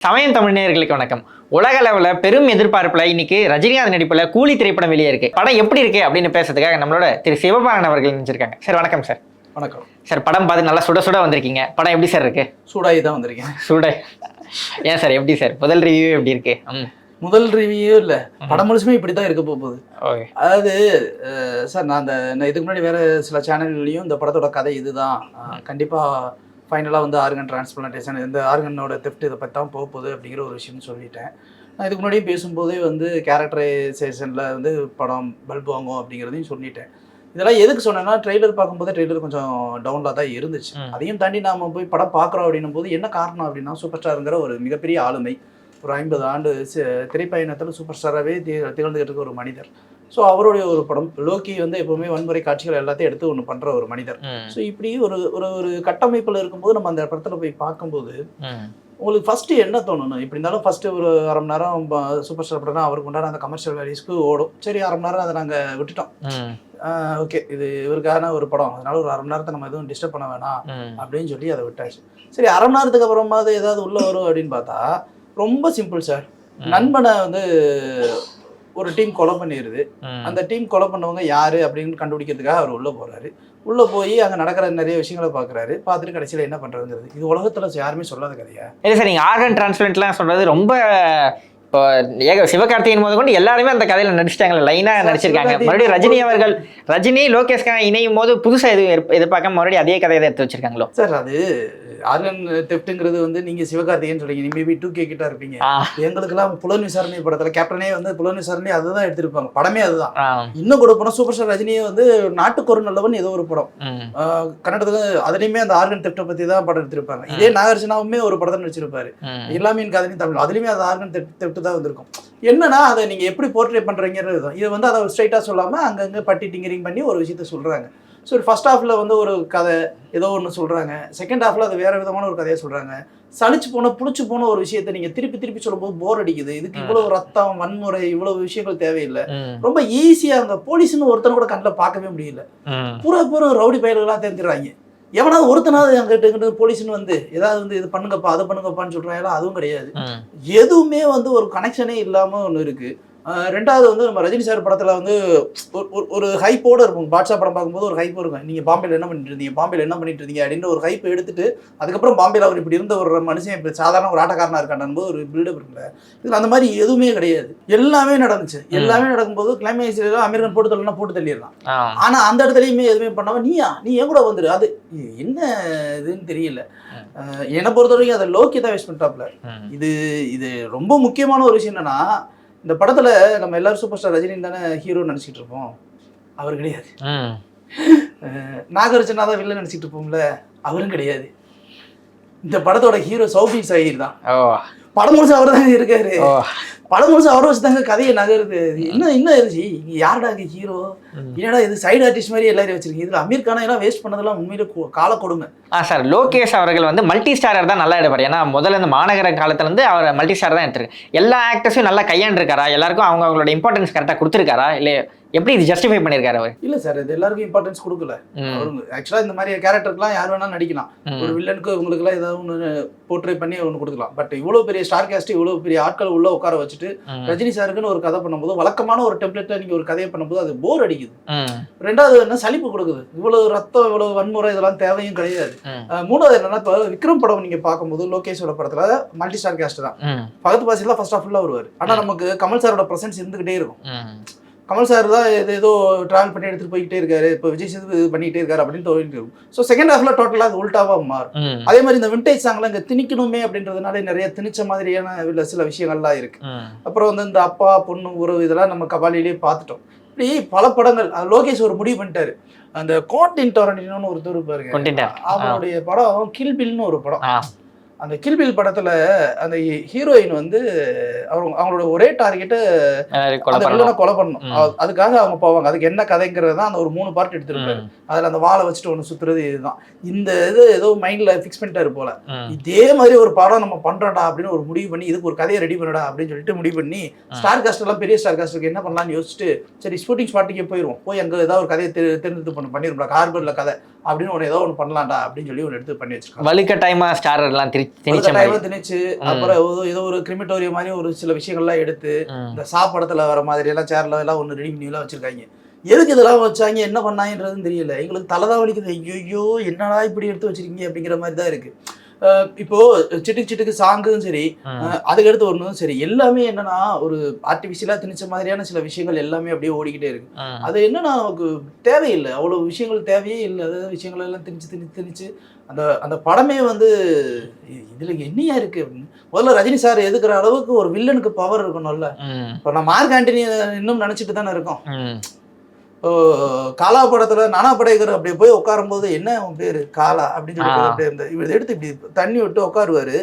சமயம் தமிழர்களுக்கு வணக்கம். உலக அளவில் பெரும் எதிர்பார்ப்புல இன்னைக்கு ரஜினிகாந்த் நடிப்புல கூலி திரைப்படம் வெளியே இருக்கு. படம் எப்படி இருக்கு அப்படின்னு பேசுறதுக்காக நம்மளோட திரு சிவபாலன் அவர்கள் நினைச்சிருக்காங்க சார் வணக்கம் சார். வணக்கம். சார் படம் பார்த்து நல்லா சுட சுட வந்திருக்கீங்க. படம் எப்படி சார் இருக்கு? சூடாகி தான் வந்திருக்கேன். சுட. ஏன் சார் எப்படி சார்? முதல் ரிவ்யூ எப்படி இருக்கு? முதல் ரிவ்யூ இல்ல. படம் முழுசுமே இப்படி தான் இருக்க போகுது. ஓகே. அதாவது சார் நான் அந்த இதுக்கு முன்னாடி வேற சில சேனல்லையும் இந்த படத்தோட கதை இதுதான். அஹ், கண்டிப்பா ஃபைனலாக வந்து ஆர்கன் டிரான்ஸ்பிளான்டேஷன் இந்த ஆர்கனோட தெஃப்ட் இதை பற்றி தான் போக போகுது அப்படிங்கிற ஒரு விஷயம் சொல்லிட்டேன். நான் இதுக்கு முன்னாடியும் பேசும்போதே வந்து கேரக்டரைசேஷனில் வந்து படம் பல்ப் வாங்கும் அப்படிங்கிறதையும் சொல்லிட்டேன். இதெல்லாம் எதுக்கு சொன்னேன்னா ட்ரெய்லர் பார்க்கும்போது ட்ரெய்லர் கொஞ்சம் டவுனில் தான் இருந்துச்சு. அதையும் தாண்டி நாம போய் படம் பார்க்குறோம் அப்படின்னும் போது என்ன காரணம் அப்படின்னா சூப்பர் ஸ்டாருங்கிற ஒரு மிகப்பெரிய ஆளுமை. ஒரு ஐம்பது ஆண்டு திரைப்பயணத்தில் சூப்பர் ஸ்டாராகவே திகழ்ந்துகிட்டு இருக்க ஒரு மனிதர். ஸோ அவருடைய ஒரு படம் லோக்கி வந்து எப்பவுமே வன்முறை காட்சிகள் எல்லாத்தையும் எடுத்து ஒன்று பண்ணுற ஒரு மனிதர். ஸோ இப்படி ஒரு ஒரு ஒரு கட்டமைப்பில் இருக்கும்போது நம்ம அந்த படத்தில் போய் பார்க்கும்போது உங்களுக்கு ஃபஸ்ட்டு என்ன தோணணும் இப்படி இருந்தாலும் ஃபஸ்ட்டு ஒரு அரை மணி நேரம் சூப்பர் ஸ்டார் படம்னா அவருக்கு உண்டான அந்த கமர்ஷியல் வேல்யூஸ்க்கு ஓடும். சரி அரை மணி நேரம் அதை நாங்கள் விட்டுட்டோம். ஓகே இது இவருக்கான ஒரு படம். அதனால ஒரு அரை மணி நேரத்தை நம்ம எதுவும் டிஸ்டர்ப் பண்ண வேணாம் அப்படின்னு சொல்லி அதை விட்டாச்சு. சரி அரை மணி நேரத்துக்கு அப்புறமாவது ஏதாவது உள்ள வரும் அப்படின்னு பார்த்தா ரொம்ப சிம்பிள் சார் நண்பனை வந்து ஒரு டீம் கொலை பண்ணிடுது அந்த டீம் கொலை பண்ணவங்க யாரு அப்படின்னு கண்டுபிடிக்கிறதுக்காக அவர் உள்ள போறாரு. உள்ள போய் அங்க நடக்கிற நிறைய விஷயங்களை பாக்குறாரு. பார்த்துட்டு கடைசியில என்ன பண்றதுங்கிறது. இது உலகத்துல யாருமே சொல்லாத கதையா? இல்லை சார் நீங்கள் ஆர்கன் டிரான்ஸ்பிளண்ட்லாம் சொல்றது ரொம்ப இப்போ ஏக சிவகார்த்திகேயன் முதல் கொண்டு எல்லாருமே அந்த கதையில நடிச்சிட்டாங்களே லைனா சார், நடிச்சிருக்காங்க. மறுபடியும் ரஜினி அவர்கள் ரஜினி லோகேஷ்கான இணையும் போது புதுசா எதுவும் எதிர்ப்- எதிர்பார்க்காம மறுபடியும் அதே கதையை எடுத்து வச்சிருக்காங்களோ? சார் அது ஆர்கன் தெப்ட்ங்கிறது வந்து நீங்க சிவகார்த்திகேயன் சொல்றீங்க. மேபி டூ கே கிட்ட இருப்பீங்க. எங்களுக்கெல்லாம் புலன் விசாரணை படத்துல கேப்டனே வந்து புலன் விசாரணை அதுதான் எடுத்திருப்பாங்க. படமே அதுதான். இன்னும் கூட போனா சூப்பர் ஸ்டார் ரஜினியே வந்து நாட்டுக்கொரு நல்லவன் ஏதோ ஒரு படம். கன்னடத்துல அதுலயுமே அந்த ஆர்கன் தெப்டை பத்தி தான் படம் எடுத்திருப்பாங்க. இதே நாகார்ஜுனாவுமே ஒரு படத்தை நடிச்சிருப்பாரு. எல்லாமே கதையும் தமிழ். அதுலயுமே அது ஆர்கன் தெப்ட் தான் வந்திருக்கும். என்னன்னா அதை நீங்க எப்படி போர்ட்ரே பண்றீங்கிறது தான். இது வந்து அதை ஸ்ட்ரைட்டா சொல்லாம அங்கங்க பட்டி டிங்கரிங் பண்ணி ஒரு விஷயத்த சொல்றாங்க. ஸோ ஃபர்ஸ்ட் ஹாஃப்ல வந்து ஒரு கதை ஏதோ ஒன்று சொல்றாங்க. செகண்ட் ஹாஃப்ல அது வேற விதமான ஒரு கதையை சொல்றாங்க. சலிச்சு போன புடிச்சு போன ஒரு விஷயத்தை நீங்க திருப்பி திருப்பி சொல்லும்போது போர் அடிக்குது. இதுக்கு இவ்வளவு ரத்தம் வன்முறை இவ்வளவு விஷயங்கள் தேவையில்லை. ரொம்ப ஈஸியா அந்த போலீஸ்னு ஒருத்தனை கூட கண்ணில் பார்க்கவே முடியல. பூரா பூரா ரவுடி பயல்களாக தெரிஞ்சிடறாங்க எவனாவது ஒருத்தனாவது அங்கிட்டு இங்கிட்டு போலீஸ்னு வந்து ஏதாவது வந்து இது பண்ணுங்கப்பா அது பண்ணுங்கப்பான்னு சொல்றாங்களா அதுவும் கிடையாது. எதுவுமே வந்து ஒரு கனெக்ஷனே இல்லாம ஒன்று இருக்கு. ஆஹ் ரெண்டாவது வந்து நம்ம ரஜினி சார் படத்துல வந்து ஒரு- ஒரு- ஹைப்போட இருக்கும். பாட்ஷா படம் பார்க்கும்போது ஒரு ஹைப் இருக்கும். நீங்க பாம்பேல என்ன பண்ணிட்டு இருந்தீங்க? பாம்பேல என்ன பண்ணிட்டு இருந்தீங்க? அப்படின்ற ஒரு ஹைப் எடுத்துட்டு அதுக்கப்புறம் பாம்பேல அவர் இப்படி இருந்த ஒரு மனுஷன் இப்படி சாதாரண ஒரு ஆட்டக்காரனா இருக்கான் போது ஒரு பில்டப் இருக்குல்ல. இதுல அந்த மாதிரி எதுவுமே கிடையாது. எல்லாமே நடந்துச்சு. எல்லாமே நடக்கும்போது கிளைமேக்ஸ் அமெரிக்கன் போட்டு தள்ளனா போட்டு தள்ளிடலாம். ஆ. ஆனா அந்த இடத்துலயுமே எதுவுமே பண்ணாம நீயா? நீ என் கூட வந்துரு? அது என்ன இதுன்னு தெரியல. என்னை பொறுத்த வரைக்கும் அதை லோக்கி தான் வேஸ்ட் பண்ணிட்டாப்ல. இது இது ரொம்ப முக்கியமான ஒரு விஷயம் என்னன்னா இந்த படத்துல நம்ம எல்லாரும் சூப்பர் ஸ்டார் ரஜினி தானே ஹீரோ நினைச்சிட்டு இருப்போம். அவர் கிடையாது. நாகார்ஜுனா தான் வில்ல நினைச்சிட்டு இருப்போம்ல அவரும் கிடையாது. இந்த படத்தோட ஹீரோ சௌபி சாஹிர் தான். படம் முழுசு அவர் தான் இருக்காரு படம் முழுசு அவரை வச்சு தாங்க கதையை நகருது. என்ன என்ன இருந்துச்சு இங்க யாருடா இங்க ஹீரோ. என்னடா இது சைடு ஆர்டிஸ்ட் மாதிரி எல்லாரும் வச்சிருக்கீங்க. இதுல அமீர் கானை எல்லாம் வேஸ்ட் பண்ணதெல்லாம் உண்மையிலே கால கொடுமை. ஆ சார் லோகேஷ் அவர்கள் வந்து மல்டி ஸ்டாரர் தான் நல்லா எடுப்பார். ஏன்னா முதல்ல இந்த மாநகர காலத்துல இருந்து அவர் மல்டி ஸ்டார் தான் எடுத்திருக்கு எல்லா ஆக்டர்ஸும் நல்லா கையாண்டிருக்காரா? எல்லாருக்கும் அவங்க அவங்களோட இம்பார்ட்டன்ஸ் கரெக்டாக கொடுத்துருக்காரா? இல்லை எப்படி இது ஜஸ்டிஃபை பண்ணியிருக்காரு அவர்? இல்ல சார் இது எல்லாருக்கும் இம்பார்ட்டன்ஸ் கொடுக்கல. ஆக்சுவலா இந்த மாதிரி கேரக்டருக்குலாம் யார் வேணாலும் நடிக்கலாம். ஒரு வில்லனுக்கு இவங்களுக்குலாம் ஏதாவது ஒன்று போர்ட்ரே பண்ணி ஒன்று கொடுக்கலாம். பட் இவ்வளவு பெரிய ஸ்டார் கேஸ்ட் இவ்வளவு பெரிய ஆட்கள் உள்ள உட்கார வச்சுட்டு ம். ரஜினி சாருக்குன்னு ஒரு கதை பண்ணும்போது வழக்கமான ஒரு டெம்ப்ளேட்ல நீங்க ஒரு கதையை பண்ணும்போது அது போர் அடிக்குது. ரெண்டாவது என்ன? சலிப்பு கொடுக்குது. இவ்வளவு ரத்தம் இவ்வளவு வன்முறை இதெல்லாம் தேவையும் கிடையாது. மூணாவது என்னன்னா இப்போ விக்ரம் படம் நீங்க பார்க்கும்போது லோகேஷோட படத்துல மல்டி ஸ்டார் கேஸ்ட் தான். ம். பகத்து பாசியில் ஃபர்ஸ்ட் ஆஃப் ஃபுல்லாக வருவார். ஆனா நமக்கு கமல் சாரோட ப்ரெசன்ஸ் இருந்துகிட்டே இருக்கும். கமல் சார் தான் இது ஏதோ டிராவல் பண்ணி எடுத்துட்டு போய்கிட்டே இருக்காரு. இப்போ விஜய் சேது இது பண்ணிக்கிட்டே இருக்காரு அப்படின்னு தோணிட்டு இருக்கும் ஸோ செகண்ட் ஹாஃப்ல டோட்டலாக அது உல்டாவா மாறும். அதே மாதிரி இந்த விண்டேஜ் சாங்லாம் இங்கே திணிக்கணுமே அப்படின்றதுனால நிறைய திணிச்ச மாதிரியான இல்ல சில விஷயங்கள்லாம் இருக்கு. அப்புறம் வந்து இந்த அப்பா பொண்ணு உறவு இதெல்லாம் நம்ம கபாலிலேயே பார்த்துட்டோம். இப்படி பல படங்கள். லோகேஷ் ஒரு முடிவு பண்ணிட்டாரு. அந்த கோட்டின் டொரண்டினோன்னு ஒருத்தர் பாருங்க அவருடைய படம் கில்பில்னு ஒரு படம். அந்த கில்பில் படத்துல அந்த ஹீரோயின் வந்து அவங்க அவங்களோட ஒரே டார்கெட்டு கொலை அந்த பண்ணணும். வில்லனை கொலை பண்ணணும். ம். அ- அதுக்காக அவங்க போவாங்க. அதுக்கு என்ன கதைங்கிறது தான் அந்த ஒரு மூணு பார்ட் எடுத்திருப்பாரு. அதுல அந்த வாழை வச்சுட்டு ஒன்று சுத்துறது இதுதான். இந்த இது ஏதோ மைண்ட்ல ஃபிக்ஸ் பண்ணிட்டாரு போல. இதே மாதிரி ஒரு படம் நம்ம பண்றோம்டா அப்படின்னு ஒரு முடிவு பண்ணி இதுக்கு ஒரு கதையை ரெடி பண்ணடா அப்படின்னு சொல்லிட்டு முடிவு பண்ணி ஸ்டார் காஸ்ட் எல்லாம் பெரிய ஸ்டார் காஸ்ட்டுக்கு என்ன பண்ணலாம்னு யோசிச்சுட்டு சரி ஷூட்டிங் ஸ்பாட்டுக்கே போயிடுவோம் போய் அங்க ஏதாவது ஒரு கதையை தெரி- தெரிஞ்சு பண்ண பண்ணிருப்பா கார்பன்ல கதை. அப்படின்னு ஒரு ஏதோ ஒன்று பண்ணலாம்டா அப்படின்னு சொல்லி ஒன்று எடுத்து பண்ணி வச்சிருக்காங்க. வலுக்கட்டாயமா ஸ்டார் எல்லாம் திணிச்ச ஒரு திணிச்சு அப்புறம் ஏதோ- ஒரு கிரிமிட்டோரியம் மாதிரி ஒரு சில விஷயங்கள்லாம் எடுத்து. இந்த சாப்பாடத்துல வர மாதிரி எல்லாம் சேர்ல எல்லாம் ஒன்று ரெடி பண்ணி வச்சிருக்காங்க. எதுக்கு இதெல்லாம் வச்சாங்க என்ன பண்ணாங்கன்றதுன்னு தெரியல. எங்களுக்கு தலைதான் வலிக்குது. ஐயோ என்னடா இப்படி எடுத்து வச்சிருக்கீங்க அப்படிங்கிற மாதிரி தான் இருக்கு. அஹ் இப்போ சிட்டுக்கு சிட்டுக்கு சாங்கும் சரி அதுக்கடுத்து ஒன்றும் சரி எல்லாமே என்னன்னா ஒரு ஆர்டிஃபிஷியலாக திணிச்ச மாதிரியான சில விஷயங்கள் எல்லாமே அப்படியே ஓடிக்கிட்டே இருக்கு. அது என்னன்னா நமக்கு தேவையில்லை. அவ்வளோ விஷயங்கள் தேவையே இல்லை. அதாவது விஷயங்கள் எல்லாம் திணிச்சு திணிச்சு திணிச்சு அந்த அந்த படமே வந்து இதுல என்னையா இருக்கு அப்படின்னு. முதல்ல ரஜினி சார் எதுக்குற அளவுக்கு ஒரு வில்லனுக்கு பவர் இருக்கணும்ல. இப்போ நான் மார்க் ஆண்டனி இன்னும் நினைச்சிட்டு தானே இருக்கோம். காலா படத்துல நானா படையகர் அப்படியே போய் உட்காரும்போது என்ன அவன் பேரு? காலா அப்படின்னு சொல்லி ஆ. அப்படியே இந்த இவர் எடுத்து இப்படி தண்ணி விட்டு உட்காருவாரு.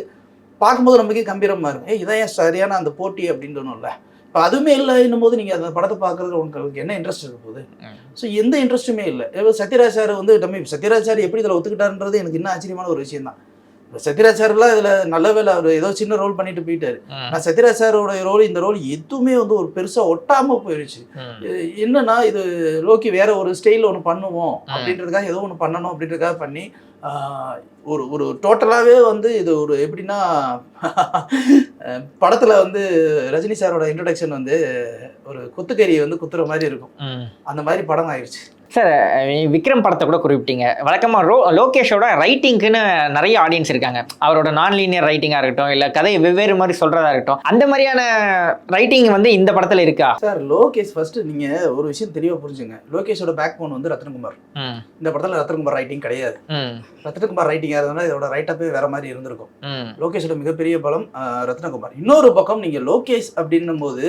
பார்க்கும்போது நமக்கே கம்பீரமா இருக்கும். ஏய் இதான் ஏன் சரியான அந்த போட்டி அப்படின்னு தோணும்ல. இப்போ அதுவுமே இல்லை என்னும் போது நீங்கள் அந்த படத்தை பார்க்கறது உங்களுக்கு என்ன இன்ட்ரெஸ்ட் இருக்க போகுது. ஸோ எந்த இன்ட்ரெஸ்ட்டுமே இல்லை. சத்யராஜ் சார் வந்து நம்ம சத்யராஜ் சார் எப்படி இதில் ஒத்துக்கிட்டாருன்றது எனக்கு இன்னும் ஆச்சரியமான ஒரு விஷயம் தான் சத்யராஜ் சார்லாம் இதில் நல்ல வேலை அவர் ஏதோ சின்ன ரோல் பண்ணிட்டு போயிட்டாரு. ஆனால் சத்யராஜ் சாரோட ரோல் இந்த ரோல் எதுவுமே வந்து ஒரு பெருசாக ஒட்டாமல் போயிடுச்சு ம். எ- என்னன்னா இது லோக்கி வேற ஒரு ஸ்டைலில் ஒன்று பண்ணுவோம் அப்படின்றதுக்காக ஏதோ ஒன்று பண்ணணும் அப்படின்றதுக்காக பண்ணி ஒரு ஒரு டோட்டலாகவே வந்து இது ஒரு எப்படின்னா படத்தில் வந்து ரஜினி சாரோட இன்ட்ரடக்ஷன் வந்து ஒரு குத்துக்கறி வந்து குத்துற மாதிரி இருக்கும். அந்த மாதிரி படம் ஆயிடுச்சு சார் விக்ரம் படத்தை கூட குறிப்பிட்டீங்க. வழக்கமாக ரோ லோகேஷோட ரைட்டிங்க்குன்னு நிறைய ஆடியன்ஸ் இருக்காங்க. அவரோட நான் லீனியர் ரைட்டிங்காக இருக்கட்டும் இல்லை கதையை வெவ்வேறு மாதிரி சொல்கிறதா இருக்கட்டும் அந்த மாதிரியான ரைட்டிங் வந்து இந்த படத்தில் இருக்கா? சார் லோகேஷ் ஃபர்ஸ்ட் நீங்கள் ஒரு விஷயம் தெளிவாக புரிஞ்சுங்க. லோகேஷோட பேக் போன் வந்து ரத்னகுமார் இந்த படத்தில் ரத்னகுமார் ரைட்டிங் கிடையாது. ரத்னகுமார் ரைட்டிங்காக இருந்ததுனா இதோட ரைட்டப்பே வேற மாதிரி இருந்திருக்கும். லோகேஷோட மிகப்பெரிய பலம் ஆஹ், ரத்னகுமார் இன்னொரு பக்கம் நீங்க லோகேஷ் அப்படின்னும் போது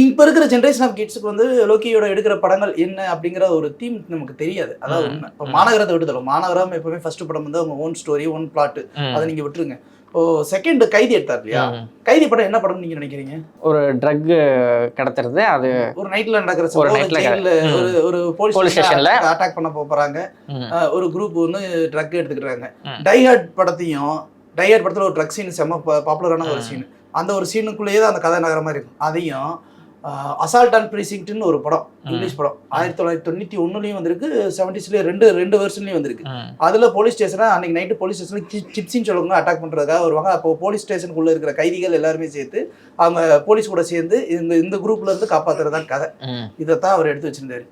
இப்ப இருக்கிற ஜென்ரேஷன் ஆஃப் கிட்ஸுக்கு வந்து லோக்கியோட எடுக்கிற படங்கள் என்ன அப்படிங்கிற ஒரு தீம் நமக்கு தெரியாது அதாவது இப்போ. மாநகரத்தை விட்டுதலும் மாநகரம் எப்பவுமே ஃபர்ஸ்ட் படம் வந்து அவங்க ஓன் ஸ்டோரி ஓன் பிளாட். அதை நீங்க விட்டுருங்க இப்போ செகண்ட் கைதி எடுத்தார் இல்லையா. கைதி படம் என்ன படம் நீங்க நினைக்கிறீங்க ஒரு ட்ரக் கடத்துறது அது ஒரு நைட்ல நடக்கிற ஒரு ம். ஒரு ஒரு Police போலீஸ். ஸ்டேஷன்ல அட்டாக் பண்ண போறாங்க ஒரு குரூப் வந்து ட்ரக் எடுத்துக்கிறாங்க. டைஹார்ட் படத்தையும் டைஹார்ட் படத்துல ஒரு ட்ரக் சீன் செம்ம பாப்புலரான ஒரு. சீன் அந்த ஒரு சீனுக்குள்ளேயே தான் அந்த கதை நகர மாதிரி இருக்கும் அதையும் அசால்ட் அண்ட் ப்ரீசிங்க்ட்னு ஒரு படம். இங்கிலீஷ் படம் ஆயிரத்தி தொள்ளாயிரத்தி தொண்ணூற்றி ஒன்றுலையும் வந்திருக்கு செவன்டிஸ்லேயும் ரெண்டு ரெண்டு வருஷன்லையும் வந்திருக்கு. அதில் போலீஸ் ஸ்டேஷனை அன்னைக்கு நைட்டு போலீஸ் ஸ்டேஷனில் சிப்ஸின்னு சொல்லுவாங்க அட்டாக் பண்ணுறதுக்காக வருவாங்க அப்போ போலீஸ் ஸ்டேஷனுக்குள்ளே இருக்கிற கைதிகள் எல்லாருமே சேர்த்து அவங்க போலீஸ் கூட சேர்ந்து இந்த இந்த குரூப்ல இருந்து காப்பாத்துறது தான் கதை. இதைத்தான் அவர் எடுத்து வச்சிருந்தாரு.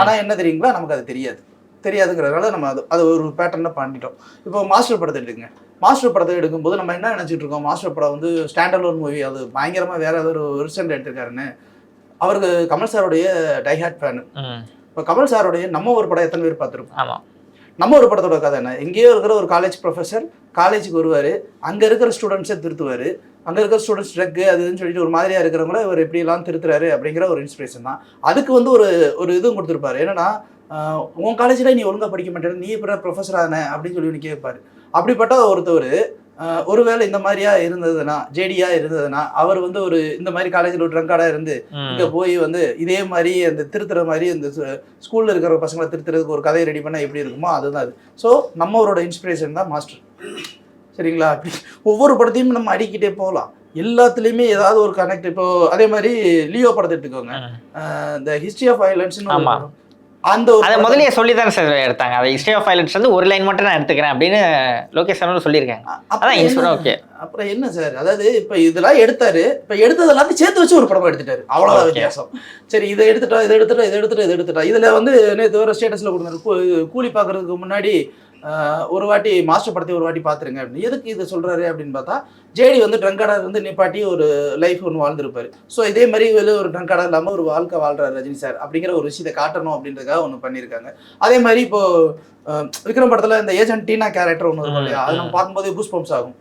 ஆனா என்ன தெரியுங்களா நமக்கு அது தெரியாது தெரியாதுங்கிறதுனால நம்ம அது அது ஒரு பேட்டர்ல பண்ணிட்டோம். இப்போ மாஸ்டர் படத்தை எடுங்க. மாஸ்டர் படத்தை எடுக்கும்போது நம்ம என்ன நினைச்சிட்டு இருக்கோம்? மாஸ்டர் படம் வந்து ஸ்டாண்ட் அலோன் மூவி அது பயங்கரமா வேற ஏதோ ஒரு வெர்ஷன்ல எடுத்திருக்காருன்னு. அவருக்கு கமல் சாருடைய டைஹார்ட் ஃபேன். இப்போ கமல் சாருடைய நம்ம ஒரு படம் எத்தனை பேர் பார்த்துருப்போம்? ஆமா. நம்ம ஒரு படத்தோட கதை என்ன? எங்கேயோ இருக்கிற ஒரு காலேஜ் ப்ரொஃபஸர் காலேஜுக்கு வருவார். அங்கே இருக்கிற ஸ்டூடெண்ட்ஸை திருத்துவார். அங்கே இருக்கிற ஸ்டூடெண்ட்ஸ் ட்ரக்கு அதுன்னு சொல்லிட்டு ஒரு மாதிரியா இருக்கிறவங்கள இவர் எப்படியெல்லாம் திருத்துறாரு அப்படிங்கிற ஒரு இன்ஸ்பிரேஷன் தான். அதுக்கு வந்து ஒரு ஒரு இதுவும் கொடுத்துருப்பாரு. என்னன்னா உன் காலேஜில் நீ ஒழுங்காக படிக்க மாட்டேன் நீ இப்போ ப்ரொஃபஸர் ஆன அப்படின்னு சொல்லி கேட்பாரு அப்படிப்பட்ட ஒருத்தவர் ஒருவேளை இந்த மாதிரியா இருந்ததுன்னா ஜேடியா இருந்ததுன்னா அவர் வந்து ஒரு இந்த மாதிரி காலேஜில் ஒரு ட்ரங்கார்டாக இருந்து. இங்க போய் வந்து இதே மாதிரி அந்த திருத்துற மாதிரி அந்த ஸ்கூல்ல இருக்கிற பசங்களை திருத்துறதுக்கு ஒரு கதையை ரெடி பண்ணா எப்படி இருக்குமோ அதுதான் அது. ஸோ நம்மளோட இன்ஸ்பிரேஷன் தான் மாஸ்டர் சரிங்களா? ஒவ்வொரு படத்தையும் நம்ம அடிக்கிட்டே போகலாம். எல்லாத்துலேயுமே ஏதாவது ஒரு கனெக்ட் இப்போ அதே மாதிரி லியோ படத்தை எடுத்துக்கோங்க. இந்த ஹிஸ்டரி ஆஃப் வயலன்ஸ்னு. அந்த அதை முதல்லயே சொல்லி தானே சார் எடுத்தாங்க. அதை ஹிஸ்டரி ஆஃப் வயலன்ஸ் வந்து ஒரு லைன் மட்டும் நான் எடுத்துக்கிறேன் அப்படின்னு லோகேஷ் சார் சொல்லியிருக்காங்க. அதான் ஓகே அப்புறம் என்ன சார்? அதாவது இப்போ இதெல்லாம் எடுத்தாரு. இப்போ எடுத்தது எல்லாத்தையும் சேர்த்து வச்சு ஒரு படம் எடுத்துட்டாரு. அவ்வளோதான். வித்தியாசம். சரி இதை எடுத்துட்டா இதை எடுத்துட்டா இதை எடுத்துட்டா இதை எடுத்துட்டா. இதுல வந்து நேற்று வர ஸ்டேட்டஸ்ல கொடுத்தாரு கூலி பார்க்கறதுக்கு முன்னாடி ஒரு வாட்டி மாஸ்டர் படத்தை ஒரு வாட்டி பார்த்துருங்க அப்படின்னு. எதுக்கு இதை சொல்றாரு அப்படின்னு பார்த்தா ஜேடி வந்து ட்ரங்காடாக இருந்து நிப்பாட்டி ஒரு லைஃப் ஒன்று வாழ்ந்திருப்பாரு. ஸோ இதே மாதிரி ஒரு ட்ரங்காடாக இல்லாமல் ஒரு வாழ்க்கை வாழ்றாரு ரஜினி சார் அப்படிங்கிற ஒரு விஷயத்தை காட்டணும் அப்படின்றதுக்காக ஒன்று பண்ணியிருக்காங்க. அதே மாதிரி இப்போ ஆஹ், விக்ரம் படத்தில் இந்த ஏஜென்ட் டீனா கேரக்டர் ஒன்று இருக்கும் இல்லையா? அது நம்ம பார்க்கும்போதே பூஸ் பம்ப்ஸ் ஆகும்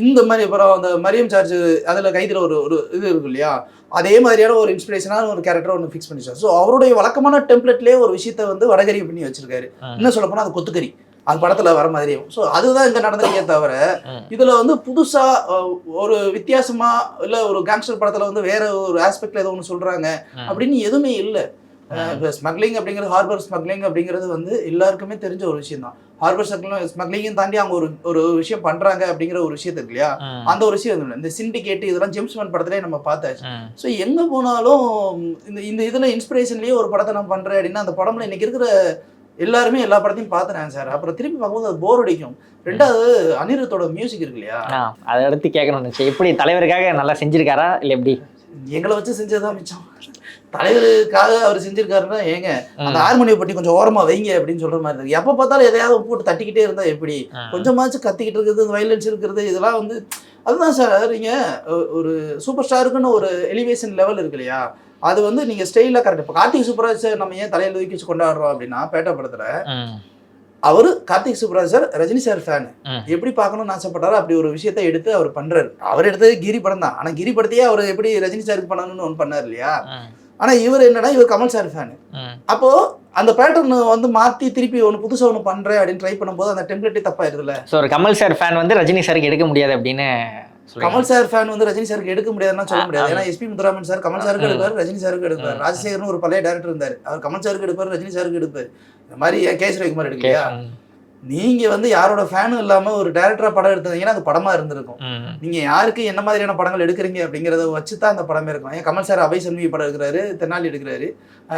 இந்த மாதிரி அப்புறம் அந்த மரியம் சார்ஜ் அதில் கைதில் ஒரு ஒரு இது இருக்கு இல்லையா? அதே மாதிரியான ஒரு இன்ஸ்பிரேஷனான ஒரு கேரக்டர் ஒன்று ஃபிக்ஸ் பண்ணிச்சார். ஸோ அவருடைய வழக்கமான டெம்ப்ளேட்லேயே ஒரு விஷயத்தை வந்து வடகரி பண்ணி வச்சிருக்காரு. இன்னும் சொல்ல போனால் அது கொத்துக்கறி. அது படத்தில் வர மாதிரியும் ஸோ அதுதான் இங்கே நடந்திருக்கே தவிர. இதில் வந்து புதுசாக ஒரு வித்தியாசமா இல்லை ஒரு கேங்ஸ்டர் படத்தில் வந்து வேற ஒரு ஆஸ்பெக்ட்ல ஏதோ ஒன்று சொல்கிறாங்க ம். அப்படின்னு எதுவுமே இல்லை. இப்போ ஸ்மக்லிங் அப்படிங்கிறது ஹார்பர் ஸ்மக்லிங் அப்படிங்கிறது வந்து எல்லாருக்குமே தெரிஞ்ச ஒரு விஷயம் தான் ஹார்பர் ஸ்மக்லிங் ஸ்மக்லிங்கும் தாண்டி அவங்க ஒரு ஒரு விஷயம் பண்றாங்க அப்படிங்கிற ஒரு விஷயம் இருக்கு இல்லையா. அந்த ஒரு விஷயம் இந்த சிண்டிகேட் இதெல்லாம் ஜேம்ஸ் பாண்ட் படத்திலே நம்ம பார்த்தாச்சு. ஸோ எங்கே போனாலும் இந்த இந்த இதில் இன்ஸ்பிரேஷன்லேயே ஒரு படத்தை நான் பண்ணுறேன் அப்படின்னா அந்த படம்ல இன்னைக்கு இருக்கிற எல்லாருமே எல்லா படத்தையும் பார்த்துறாங்க சார். அப்புறம் திருப்பி பார்க்கும்போது அது போர் அடிக்கும். ரெண்டாவது அனிருத்தோட மியூசிக் இருக்கு இல்லையா? அதை அடுத்து கேட்கணும்னு நினச்சேன். எப்படி தலைவருக்காக நல்லா செஞ்சிருக்காரா இல்லை எப்படி? எங்களை வச்சு செஞ்சதுதான் மிச்சம். தலைவருக்காக அவர் செஞ்சிருக்காருன்னா ஏங்க அந்த ஹார்மோனியை பற்றி கொஞ்சம் ஓரமா வைங்க அப்படின்னு சொல்ற மாதிரி இருக்கு. எப்ப பார்த்தாலும் எதையாவது போட்டு தட்டிக்கிட்டே இருந்தா எப்படி? கொஞ்சமாச்சும் கத்திக்கிட்டு இருக்கிறது வயலன்ஸ் இருக்கிறது இதெல்லாம் வந்து அதுதான் சார் நீங்க ஒ- ஒரு சூப்பர் ஸ்டாருக்குன்னு ஒரு எலிவேஷன் லெவல் இருக்கு இல்லையா? அது வந்து நீங்க ஸ்டைலாக கரெக்ட் இப்போ கார்த்திக் சுப்ராஜ் சார் நம்ம ஏன் தலையில தூக்கி வச்சு கொண்டாடுறோம் அப்படின்னா பேட்டை படத்துல அவரு Karthik Subbaraj sir Rajini sir fan. எப்படி பார்க்கணும்னு ஆசைப்பட்டாரோ அப்படி ஒரு விஷயத்தை எடுத்து அவர் பண்றாரு. அவர் எடுத்தது கிரி படம் தான். ஆனா கிரி படத்தையே அவர் எப்படி ரஜினி சாருக்கு பண்ணணும்னு ஒன்று பண்ணார் இல்லையா? ஆனா இவர் என்னன்னா இவர் கமல் சார் ஃபேன் அப்போ அந்த பேட்டர்ன் வந்து மாத்தி திருப்பி ஒன்று புதுசா ஒன்று பண்றேன் அப்படின்னு ட்ரை பண்ணும்போது அந்த டெம்ப்ளேட்டே தப்பாயிருதுல ஸோ ஒரு கமல் சார் ஃபேன் வந்து ரஜினி சாருக்கு எடுக்க முடியாது அப்படின்னு. கமல் சார் ஃபேன் வந்து ரஜினி சாருக்கு எடுக்க முடியாதுன்னா சொல்ல முடியாது. ஏன்னா எஸ்பி முத்துராமன் சார் கமல் சாருக்கு. எடுப்பார் ரஜினி சாருக்கு எடுப்பார். ராஜசேகர்னு ஒரு பழைய டேரக்டர் இருந்தார். அவர் கமல் சாருக்கு எடுப்பார் ரஜினி சாருக்கு எடுப்பார். இந்த மாதிரி கே. ரவிக்குமார் எடுக்கலையா? நீங்க வந்து யாரோட ஃபேனும் இல்லாம ஒரு டேரக்டரா படம் எடுத்தீங்கன்னா அது படமா இருந்திருக்கும். நீங்க யாருக்கு என்ன மாதிரியான படங்கள் எடுக்கிறீங்க அப்படிங்கறத வச்சு தான் அந்த படமே இருக்கும். ஏன் கமல் சார் அபய் சண்முகி படம் எடுக்கிறாரு தென்னாலி எடுக்கிறாரு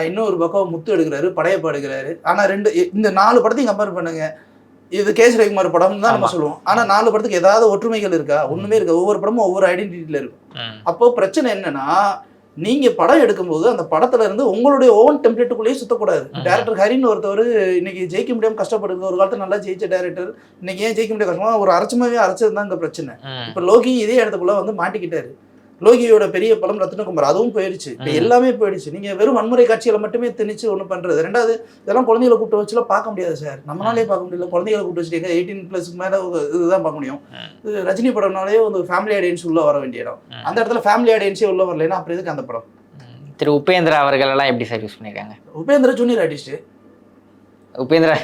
இன்னொரு பக்கம் முத்து எடுக்கிறாரு படையப்பா எடுக்கிறாரு. ஆனா ரெண்டு இந்த நாலு படத்தையும் கம்பேர் பண்ணுங்க. இது கேஸ் ரவிக்குமார் படம் தான் நம்ம. சொல்லுவோம். ஆனா நாலு படத்துக்கு ஏதாவது ஒற்றுமைகள் இருக்கா? ஒண்ணுமே இருக்கா ஒவ்வொரு படமும் ஒவ்வொரு ஐடென்டிட்டியில இருக்கும். அப்போ பிரச்சனை என்னன்னா நீங்க படம் எடுக்கும்போது அந்த படத்துல இருந்து உங்களுடைய ஓன் டெம்ப்ளேட்டுக்குள்ளேயே சுத்தக்கூடாது. டேரக்டர் ஹரின்னு ஒருத்தவர் இன்னைக்கு ஜெயிக்க முடியாம கஷ்டப்படுது. ஒரு காலத்துல நல்லா ஜெயிச்ச டேரக்டர் இன்னைக்கு ஏன் ஜெயிக்க முடியாது கஷ்டமா ஒரு அரைச்சமாவே அரைச்சது தான் இந்த பிரச்சனை. இப்ப லோகி இதே இடத்துக்குள்ள வந்து மாட்டிக்கிட்டாரு. லோகியோட பெரிய படம் ரத்னகுமார் அதுவும் போயிடுச்சு. இப்ப. எல்லாமே போயிடுச்சு. நீங்க வெறும் வன்முறை காட்சிகளை மட்டுமே திணிச்சு ஒண்ணு பண்றது. ரெண்டாவது இதெல்லாம் குழந்தைகளை கூப்பிட்டு வச்சுலாம் பார்க்க முடியாது சார். நம்மளாலே பார்க்க முடியல. குழந்தைகளை கூப்பிட்டு வச்சுட்டு எயிட்டீன் பிளஸ் மேல ஒரு இதுதான் பார்க்க முடியும். ரஜினி படம்னாலே வந்து ஃபேமிலி ஆடியன்ஸ் உள்ள வர வேண்டிய இடம். அந்த இடத்துல ஃபேமிலி ஆடியன்ஸே உள்ள வரலைன்னா அப்புறம் எதுக்கு அந்த படம். திரு உபேந்திரா அவர்கள் எல்லாம் எப்படி சார் யூஸ் பண்ணியிருக்காங்க? Upendra junior artist Upendra.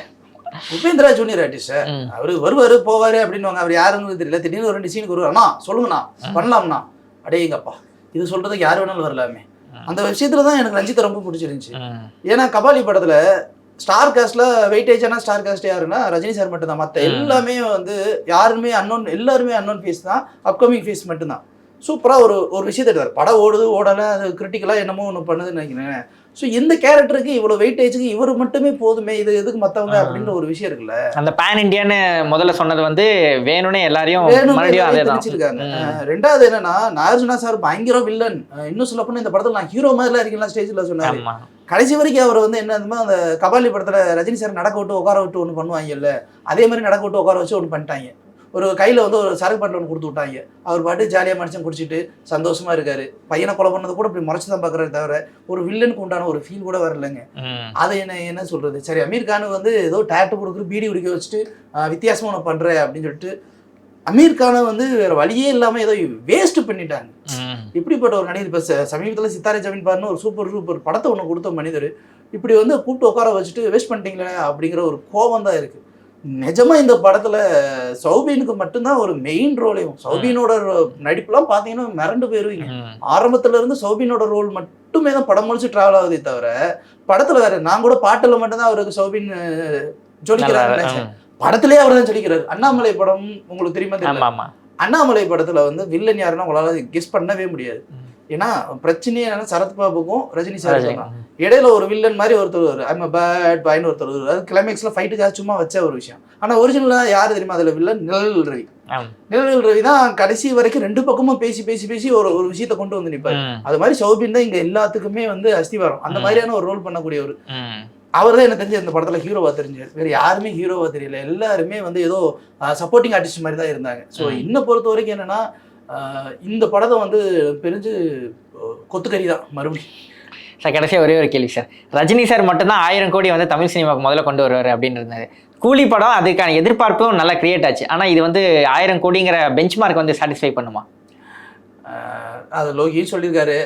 Upendra junior artist. அவரு வருவாரு போவாரு அப்படின்னு அவர் யாருன்னு தெரியல. திடீர்னு ஒரு ரெண்டு சீனுக்கு வருவார். அண்ணா சொல்லுங்கண்ணா. பண்ணலாம்ண்ணா. அடேங்கப்பா இது சொல்றதுக்கு யார் வேணாலும் வரலாமே. அந்த விஷயத்துல தான் எனக்கு ரஞ்சித்தை ரொம்ப பிடிச்சிருந்துச்சு. ஏன்னா கபாலி படத்துல ஸ்டார் காஸ்ட்ல வெயிட்டேஜான ஸ்டார் காஸ்ட் யாருன்னா ரஜினி சார் மட்டும் தான் மற்ற ம். எல்லாமே வந்து யாருமே அன்னோன் எல்லாருமே அன்னோன் ஃபேஸ் தான் அப்கமிங் ஃபேஸ் மட்டும்தான் சூப்பரா ஒரு ஒரு விஷயத்தை எடுத்தார் படம் ஓடுது ஓடலை அது கிரிட்டிக்கலா என்னமோ ஒன்று பண்ணுதுன்னு நினைக்கிறேன். ஸோ இந்த கேரக்டருக்கு இவ்வளவு வெயிட்டேஜுக்கு இவர் மட்டுமே போதுமே இது எதுக்கு மத்தவங்க ஆ. அப்படின்ற ஒரு விஷயம் இருக்குல்ல. அந்த பேன் இண்டியான்னு முதல்ல சொன்னது வந்து வேணும்னே எல்லாரையும். அஹ் ரெண்டாவது என்னன்னா நாகார்ஜுனா சார் பயங்கர வில்லன் இன்னும் சொல்ல போனா இந்த படத்துல நான் ஹீரோ மாதிரிலாம் இருக்கீங்களா ஸ்டேஜ்ல சொன்னாரு. கடைசி வரைக்கும் அவர் வந்து என்ன ஆகுதுன்னா, அந்த கபாலி படத்துல ரஜினி சார் நடக்க விட்டு உட்கார விட்டு ஒன்று பண்ணுவாங்கல்ல அதே மாதிரி நடக்க விட்டு உட்கார வச்சு ஒன்று பண்ணிட்டாங்க. ஒரு கையில வந்து ஒரு சரக்கு பாட்டில் ஒன்று கொடுத்து விட்டாங்க. அவர் பாட்டு ஜாலியா மனுஷன் குடிச்சிட்டு சந்தோஷமா இருக்காரு. பையனை கொலை பண்ணது கூட இப்படி முறைச்சு தான் பாக்குறாரு தவிர ஒரு வில்லனுக்கு உண்டான ஒரு ஃபீல் கூட வரலங்க. அதை என்ன என்ன சொல்றது? சரி அமீர் கான் வந்து ஏதோ டேட்டு கொடுக்குற பீடி குடிக்க வச்சுட்டு ஆஹ், வித்தியாசமா ஒன்று பண்ற அப்படின்னு சொல்லிட்டு அமீர் கானை வந்து வேற வழியே இல்லாம ஏதோ வேஸ்ட் பண்ணிட்டாங்க. இப்படிப்பட்ட ஒரு நடிகர் இப்போ சமீபத்தில் சித்தாரை ஜமீன் பாருன்னு ஒரு சூப்பர் சூப்பர் படத்தை ஒன்று கொடுத்த மனிதர் இப்படி வந்து கூப்பிட்டு உட்கார வச்சுட்டு வேஸ்ட் பண்ணிட்டீங்களே அப்படிங்கிற ஒரு கோபம் தான் இருக்கு. நிஜமா இந்த படத்துல சௌபீனுக்கு மட்டும்தான் ஒரு மெயின் ரோலையும் சௌபீனோட நடிப்புலாம் பார்த்தீங்கன்னா மிரண்டு போயிருவீங்க. ஆரம்பத்துல இருந்து சௌபினோட ரோல் மட்டுமே தான் படம் முடிச்சு டிராவல் ஆகுதே தவிர படத்துல வேற நான் கூட பாட்டுல மட்டும்தான் அவருக்கு சௌபின் ம். படத்திலேயே அவர் தான் ஜொலிக்கிறாரு. அண்ணாமலை படம் உங்களுக்கு தெரியுமா ஆமா அண்ணாமலை படத்துல வந்து வில்லன் யாருன்னா உங்களால கெஸ் பண்ணவே முடியாது. ஏன்னா பிரச்சனையே என்னன்னா சரத்பாபுக்கும் ரஜினி சார் இடையில ஒரு வில்லன் மாதிரி ஒருத்தர் வருவார். ஐம் பேட் பாய்னு ஒருத்தர் வருவார். அது கிளைமேக்ஸ்ல ஃபைட்டுக்காக சும்மா வச்ச ஒரு விஷயம். ஆனா ஒரிஜினலா யாரு தெரியுமா அதுல வில்லன் நிழல் ரவி. நிழல் ரவி தான் கடைசி வரைக்கும் ரெண்டு பக்கமும் பேசி பேசி பேசி ஒரு ஒரு விஷயத்தை கொண்டு வந்து நிப்பாரு. அது மாதிரி சௌபின் தான் இங்க எல்லாத்துக்குமே வந்து அஸ்திவாரம். அந்த. மாதிரியான ஒரு ரோல் பண்ணக்கூடியவர். ம். அவர் தான் எனக்கு தெரிஞ்சு இந்த படத்துல ஹீரோவா தெரிஞ்சார் வேற யாருமே ஹீரோவா தெரியல. எல்லாருமே வந்து ஏதோ சப்போர்ட்டிங் ஆர்டிஸ்ட் மாதிரி தான் இருந்தாங்க. ஸோ. இன்னை பொறுத்த வரைக்கும் என்னன்னா இந்த படத்தை வந்து பெரிஞ்சு கொத்துக்கறி தான் மறுபடியும். சார் கடைசியாக ஒரே ஒரு கேள்வி சார். ரஜினி சார் மட்டும்தான் ஆயிரம் கோடி வந்து தமிழ் சினிமாவுக்கு முதல்ல கொண்டு வருவார் அப்படின்னு இருந்தாரு. கூலி படம் அதுக்கான எதிர்பார்ப்பும் நல்லா கிரியேட் ஆச்சு. ஆனால் இது வந்து ஆயிரம் கோடிங்கிற பெஞ்ச் மார்க் வந்து சாட்டிஸ்ஃபை பண்ணுமா? அது லோகியும் சொல்லியிருக்காரு.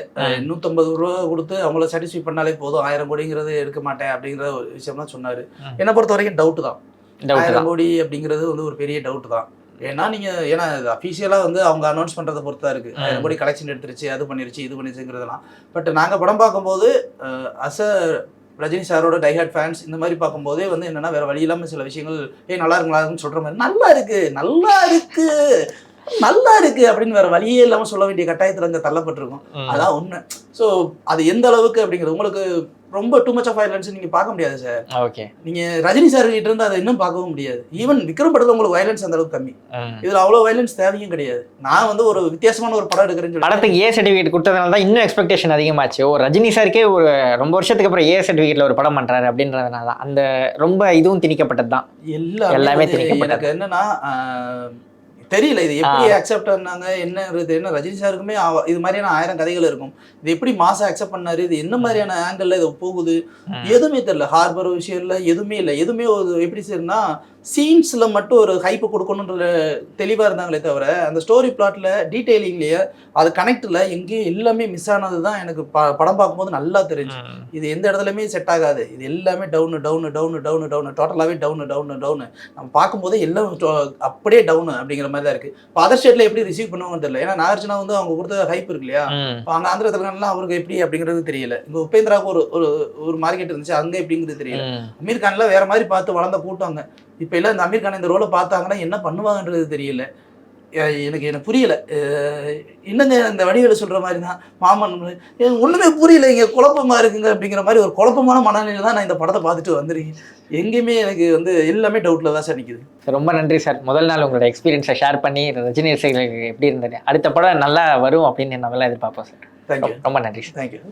நூற்றம்பது ரூபா கொடுத்து அவங்கள சாட்டிஸ்ஃபை பண்ணாலே போதும். ஆயிரம் கோடிங்கிறது எடுக்க மாட்டேன் அப்படிங்கிற ஒரு விஷயம்லாம் சொன்னாரு. என்னை பொறுத்த வரைக்கும் டவுட் தான். ஆயிரம் தான் கோடி அப்படிங்கிறது வந்து ஒரு பெரிய டவுட் தான். ஏன்னா நீங்க ஏன்னா அஃபீஷியலாக வந்து அவங்க அனௌன்ஸ் பண்றதை பொறுத்தா இருக்கு ம். ஆயிரம் கோடி கலெக்ஷன் எடுத்துருச்சு அது பண்ணிருச்சு இது பண்ணிருச்சுங்கிறதெல்லாம் பட் நாங்க படம் பார்க்கும்போது அஸ் அ ரஜினி சாரோட டைஹார்ட் ஃபேன்ஸ் இந்த மாதிரி பார்க்கும்போதே வந்து என்னன்னா வேற வழி இல்லாம சில விஷயங்கள் ஏய் நல்லா இருக்குங்களான்னு சொல்ற மாதிரி நல்லா இருக்கு நல்லா இருக்கு நல்லா இருக்கு அப்படின்னு வேற வழியே இல்லாம சொல்ல வேண்டிய கட்டாயத்துல அங்க தள்ளப்பட்டிருக்கும். அதான் உண்மை ஸோ அது எந்த அளவுக்கு அப்படிங்கிறது உங்களுக்கு ரொம்ப டூ மச் ஆஃப் வயலன்ஸ் நீங்க பார்க்க முடியாது சார் ஓகே நீங்க ரஜினி சார் கிட்ட இருந்து அதை இன்னும் பார்க்கவும் முடியாது. ஈவன் விக்ரம் படத்துல உங்களுக்கு வயலன்ஸ் அந்த அளவுக்கு கம்மி. இதுல அவ்வளவு வயலன்ஸ் தேவையும் கிடையாது. நான் வந்து ஒரு வித்தியாசமான ஒரு படம் எடுக்கிறேன்னு படத்துக்கு ஏ சர்டிஃபிகேட் கொடுத்ததுனால தான் இன்னும் எக்ஸ்பெக்டேஷன் அதிகமாச்சு. ஓ ரஜினி சாருக்கே ஒரு ரொம்ப வருஷத்துக்கு அப்புறம் ஏ சர்டிஃபிகேட்ல ஒரு படம் பண்றாரு அப்படின்றதுனால தான். அந்த ரொம்ப இதுவும் திணிக்கப்பட்டது தான். எல்லாமே திணிக்கப்பட்டது. எனக்கு என்னன்னா தெரியல இது எப்படி அக்செப்ட் பண்ணாங்க என்னங்கிறது என்ன ரஜினி சாருக்குமே இது மாதிரியான ஆயிரம் கதைகள் இருக்கும். இது எப்படி மாசா அக்செப்ட் பண்ணாரு இது என்ன மாதிரியான ஆங்கிள் இது போகுது. எதுவுமே தெரியல. ஹார்பர் விஷயம் இல்லை எதுவுமே இல்லை. எதுவுமே ஒரு எப்படி சரினா சீன்ஸ்ல மட்டும் ஒரு ஹைப்பு கொடுக்கணுன்ற தெளிவா இருந்தாங்களே தவிர அந்த ஸ்டோரி பிளாட்ல டீடைலிங்லயே அது கனெக்ட்ல எங்கேயும் எல்லாமே மிஸ் ஆனது தான் எனக்கு ப- படம் பார்க்கும்போது நல்லா தெரிஞ்சு. இது எந்த இடத்துலையுமே செட் ஆகாது. இது எல்லாமே down down down down down டோட்டலாகவே டவுனு டவுனு டவுனு நம்ம பார்க்கும்போதே எல்லாம் அப்படியே டவுனு அப்படிங்கிற மாதிரி தான் இருக்குது இப்போ அதர் ஸ்டேட்டில் எப்படி ரிசீவ் பண்ணுவாங்கன்னு தெரியல. ஏன்னா நாகார்ஜுனா வந்து அவங்க கொடுத்த ஹைப் இருக்கு இல்லையா. இப்போ அங்கே ஆந்திர தெலுங்கானாலாம் அவருக்கு எப்படி அப்படிங்கிறது தெரியல. இங்கே உபேந்திராவுக்கு ஒரு ஒரு ஒரு மார்க்கெட் இருந்துச்சு. அங்கே எப்படிங்கிறது தெரியல. அமீர் கான்லாம் வேற மாதிரி பார்த்து வளர்ந்த கூட்டாங்க இப்போ எல்லாம் இந்த அமீர் கான் இந்த ரோலை பார்த்தாங்கன்னா என்ன பண்ணுவாங்கன்றது தெரியல. எனக்கு எனக்கு புரியல. என்னங்க இந்த வடிவேல சொல்ற மாதிரி தான் மாமன் எனக்கு ஒண்ணுமே புரியல இங்க குழப்பமா இருக்குங்க அப்படிங்கிற மாதிரி ஒரு குழப்பமான மனநிலையில தான் நான் இந்த படத்தை பார்த்துட்டு வந்திருக்கேன். எங்கேயுமே எனக்கு வந்து எல்லாமே டவுட்ல தான் சார் நிக்குது. சார், ரொம்ப நன்றி சார். முதல் நாள் உங்களோட எக்ஸ்பீரியன்ஸை ஷேர் பண்ணி ரஜினி ரசிகர்களுக்கு எப்படி இருந்தது? அடுத்த படம் நல்லா வரும் அப்படின்னு எல்லாம் எதிர்பார்ப்போம் சார். தேங்க்யூ ரொம்ப நன்றி சார். தேங்க்யூ